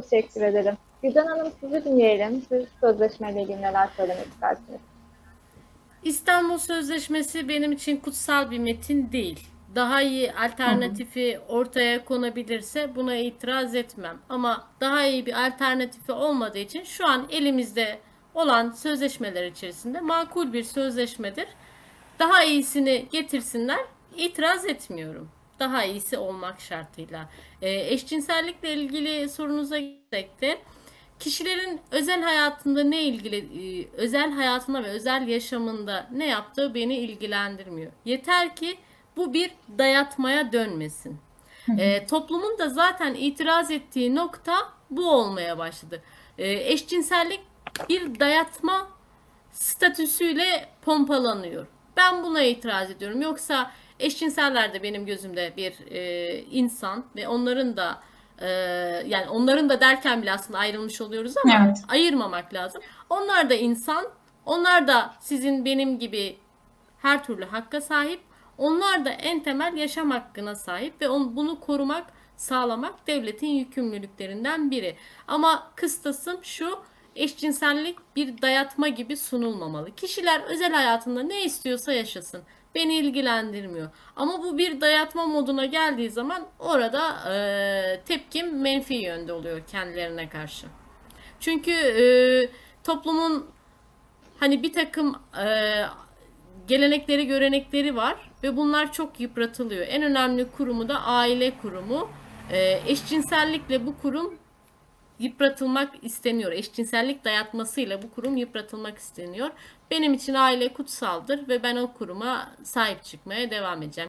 Teşekkür ederim. Gülcan Hanım sizi dinleyelim. Siz sözleşmeyle ilgili neler söylemek istersiniz? İstanbul Sözleşmesi benim için kutsal bir metin değil. Daha iyi alternatifi ortaya konabilirse buna itiraz etmem. Ama daha iyi bir alternatifi olmadığı için şu an elimizde olan sözleşmeler içerisinde makul bir sözleşmedir. Daha iyisini getirsinler, itiraz etmiyorum. Daha iyisi olmak şartıyla. Ee, eşcinsellikle ilgili sorunuza gitsek de kişilerin özel hayatında ne ilgili e, özel hayatında ve özel yaşamında ne yaptığı beni ilgilendirmiyor. Yeter ki bu bir dayatmaya dönmesin. Ee, toplumun da zaten itiraz ettiği nokta bu olmaya başladı. Ee, eşcinsellik bir dayatma statüsüyle pompalanıyor. Ben buna itiraz ediyorum. Yoksa eşcinseller de benim gözümde bir e, insan ve onların da e, yani onların da derken bile aslında ayrılmış oluyoruz ama Evet. ayırmamak lazım. Onlar da insan. Onlar da sizin benim gibi her türlü hakka sahip. Onlar da en temel yaşam hakkına sahip ve on, bunu korumak, sağlamak devletin yükümlülüklerinden biri. Ama kıstasım şu, eşcinsellik bir dayatma gibi sunulmamalı. Kişiler özel hayatında ne istiyorsa yaşasın. Beni ilgilendirmiyor. Ama bu bir dayatma moduna geldiği zaman orada eee, tepkim menfi yönde oluyor kendilerine karşı. Çünkü eee, toplumun hani bir takım eee, gelenekleri, görenekleri var ve bunlar çok yıpratılıyor. En önemli kurumu da aile kurumu. Eee, eşcinsellikle bu kurum yıpratılmak isteniyor. Eşcinsellik dayatmasıyla bu kurum yıpratılmak isteniyor. Benim için aile kutsaldır ve ben o kuruma sahip çıkmaya devam edeceğim.